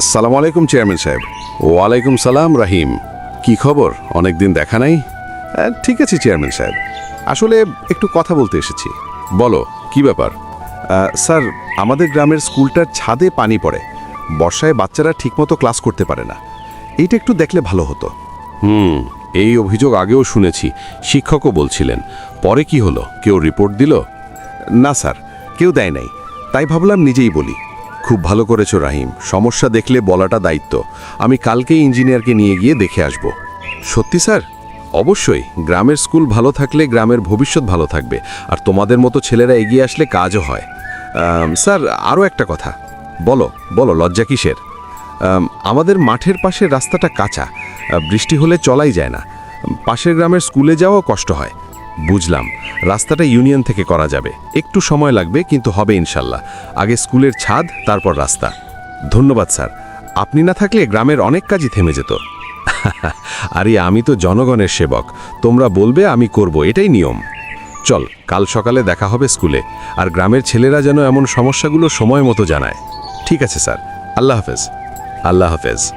আসসালামু আলাইকুম, চেয়ারম্যান সাহেব। ওয়ালাইকুম সালাম, রাহিম। কি খবর? অনেক দিন দেখা নাই? ঠিক আছে, চেয়ারম্যান সাহেব। আসলে একটু কথা বলতে এসেছি। বলো, কি ব্যাপার? স্যার, আমাদের গ্রামের স্কুলটার ছাদে পানি পড়ে। বর্ষায় বাচ্চারা ঠিকমতো ক্লাস করতে পারে না। এইটা একটু দেখলে ভালো হতো। হুম, এই অভিযোগ আগেও শুনেছি। শিক্ষকও বলছিলেন। পরে কি হলো? কেউ রিপোর্ট দিল? না, স্যার, কেউ দেয় নাই। তাই ভাবলাম নিজেই বলি। খুব ভালো করেছ, রাহিম। সমস্যা দেখলে বলাটা দায়িত্ব। আমি কালকেই ইঞ্জিনিয়ারকে নিয়ে গিয়ে দেখে আসব। সত্যি, স্যার? অবশ্যই। গ্রামের স্কুল ভালো থাকলে গ্রামের ভবিষ্যৎ ভালো থাকবে। আর তোমাদের মতো ছেলেরা এগিয়ে আসলে কাজও হয়। স্যার, আরও একটা কথা। বলো বলো, লজ্জা কিসের? আমাদের মাঠের পাশের রাস্তাটা কাঁচা। বৃষ্টি হলে চলাই যায় না। পাশের গ্রামের স্কুলে যাওয়াও কষ্ট হয়। বুঝলাম, রাস্তাটা ইউনিয়ন থেকে করা যাবে। একটু সময় লাগবে, কিন্তু হবে ইনশাল্লাহ। আগে স্কুলের ছাদ, তারপর রাস্তা। ধন্যবাদ, স্যার। আপনি না থাকলে গ্রামের অনেক কাজই থেমে যেত। আরে, আমি তো জনগণের সেবক। তোমরা বলবে, আমি করব, এটাই নিয়ম। চল, কাল সকালে দেখা হবে স্কুলে, আর গ্রামের ছেলেরা যেন এমন সমস্যাগুলো সময় মতো জানায়। ঠিক আছে, স্যার। আল্লাহ হাফেজ। আল্লাহ হাফেজ।